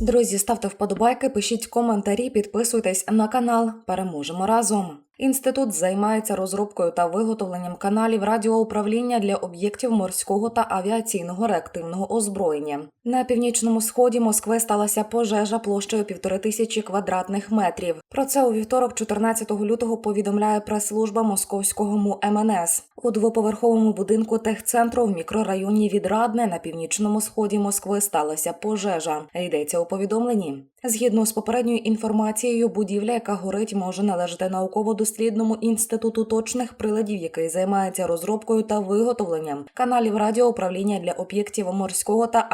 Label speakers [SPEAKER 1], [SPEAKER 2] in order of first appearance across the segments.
[SPEAKER 1] Друзі, ставте вподобайки, пишіть коментарі, підписуйтесь на канал. Переможемо разом. Інститут займається розробкою та виготовленням каналів радіоуправління для об'єктів морського та авіаційного реактивного озброєння. На північному сході Москви сталася пожежа площею півтори тисячі квадратних метрів. Про це у вівторок, 14 лютого, повідомляє прес-служба московського МУ МНС. У двоповерховому будинку техцентру в мікрорайоні Відрадне на північному сході Москви сталася пожежа. Йдеться у повідомленні. Згідно з попередньою інформацією, будівля, яка горить, може належати науково-дослідному інституту точних приладів, який займається розробкою та виготовленням каналів радіоуправління для об'єктів морського та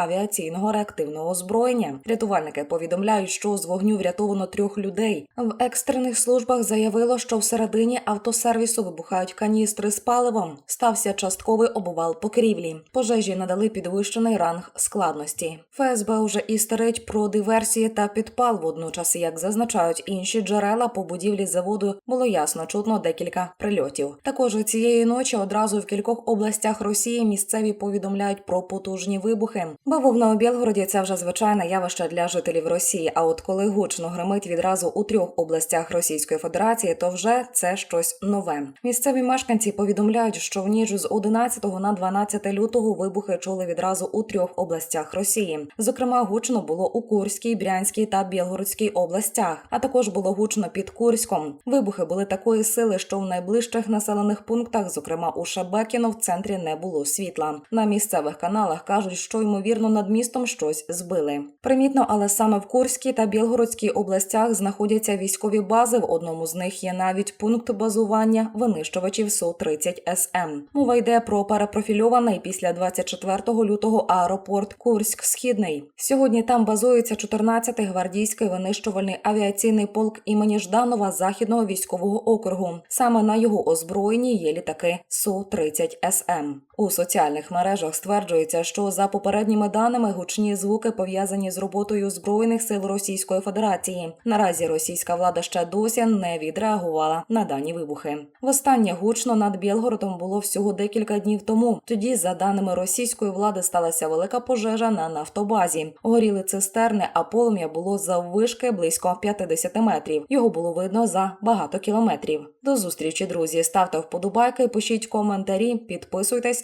[SPEAKER 1] авіаційного реактивного озброєння. Рятувальники повідомляють, що з вогню врятовано трьох людей. В екстрених службах заявило, що всередині автосервісу вибухають каністри з паливом. Стався частковий обвал покрівлі. Пожежі надали підвищений ранг складності. ФСБ уже істерить про диверсії та підпал. Водночас, як зазначають інші джерела, по будівлі заводу було ясно чутно декілька прильотів. Також цієї ночі одразу в кількох областях Росії місцеві повідомляють про потужні вибухи. Бо в Новобєлгороді це вже звичайне явище для жителів Росії. А от коли гучно гримить відразу у трьох областях Російської Федерації, то вже це щось нове. Місцеві мешканці повідомляють, що в ніч з 11 на 12 лютого вибухи чули відразу у трьох областях Росії. Зокрема, гучно було у Курській, Брянській та Білгородській областях, а також було гучно під Курськом. Вибухи були такої сили, що в найближчих населених пунктах, зокрема у Шебекіно, в центрі не було світла. На місцевих каналах кажуть, що ймовірно над містом щось збили. Примітно, але саме в Курській та Білгородській областях знаходяться військові бази. В одному з них є навіть пункт базування винищувачів су 30 СМ. Мова йде про перепрофільований після 24 лютого аеропорт Курськ Східний. Сьогодні там базується 14-й гвардійський винищувальний авіаційний полк імені Жданова західного військового округу. Саме на його озброєнні є літаки су 30 СМ. У соціальних мережах стверджується, що за попередніми даними гучні звуки пов'язані з роботою збройних сил Російської Федерації. Наразі російська влада ще досі не відреагувала на дані вибухи. Востаннє гучно над Білгородом було всього декілька днів тому. Тоді, за даними російської влади, сталася велика пожежа на нафтобазі. Горіли цистерни, а полум'я було заввишки близько 50 метрів. Його було видно за багато кілометрів. До зустрічі, друзі. Ставте вподобайки, пишіть коментарі, підписуйтесь